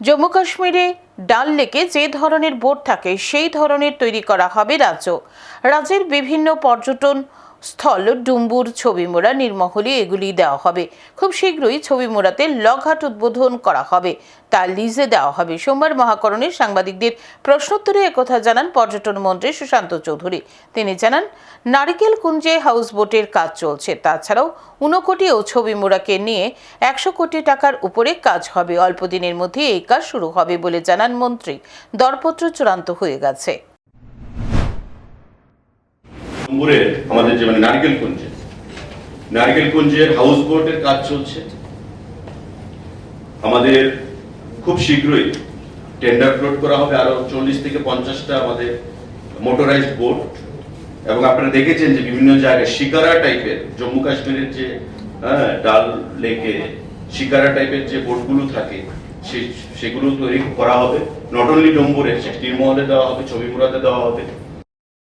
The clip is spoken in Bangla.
জম্মু কাশ্মীরে ডাল লেকে যে ধরনের বোট থাকে, সেই ধরনের তৈরি করা হবে রাজ্য। রাজ্যের বিভিন্ন পর্যটন স্থল, ডুম্বুর ছবি মোড়া, নির্মহলে এগুলি দেওয়া হবে। খুব শীঘ্রই ছবি মোড়াতে লগঘাট উদ্বোধন করা হবে। তা লিজে দেওয়া হবে। সোমবার মহাকরণে সাংবাদিকদের প্রশ্নোত্তরে একথা জানান পর্যটন মন্ত্রী সুশান্ত চৌধুরী। তিনি জানান, নারিকেল কুঞ্জে হাউস বোটের কাজ চলছে। তাছাড়াও ঊনকোটি ও ছবি মোড়াকে নিয়ে একশো কোটি টাকার উপরে কাজ হবে। অল্প দিনের মধ্যে এই কাজ শুরু হবে বলে জানান মন্ত্রী। দরপত্র চূড়ান্ত হয়ে গেছে। নম্বরে আমাদের যে মানে নারকেল কুঞ্জে। নারকেল কুঞ্জের হাউস বোটের কাজ চলছে। আমাদের খুব শীঘ্রই টেন্ডার ফ্লোট করা হবে। আরও চল্লিশ থেকে পঞ্চাশটা আমাদের মোটরাইজড বোট এবং আপনারা দেখেছেন যে বিভিন্ন জায়গায় শিকারা টাইপের জম্মু কাশ্মীরের যে হ্যাঁ, ডাল লেকে শিকারা টাইপের যে বোটগুলো থাকে সে- সেগুলো তৈরি করা হবে। নট অনলি ডম্বুরে নির্মহলে দেওয়া হবে ছবি মুড়াতে দেওয়া হবে।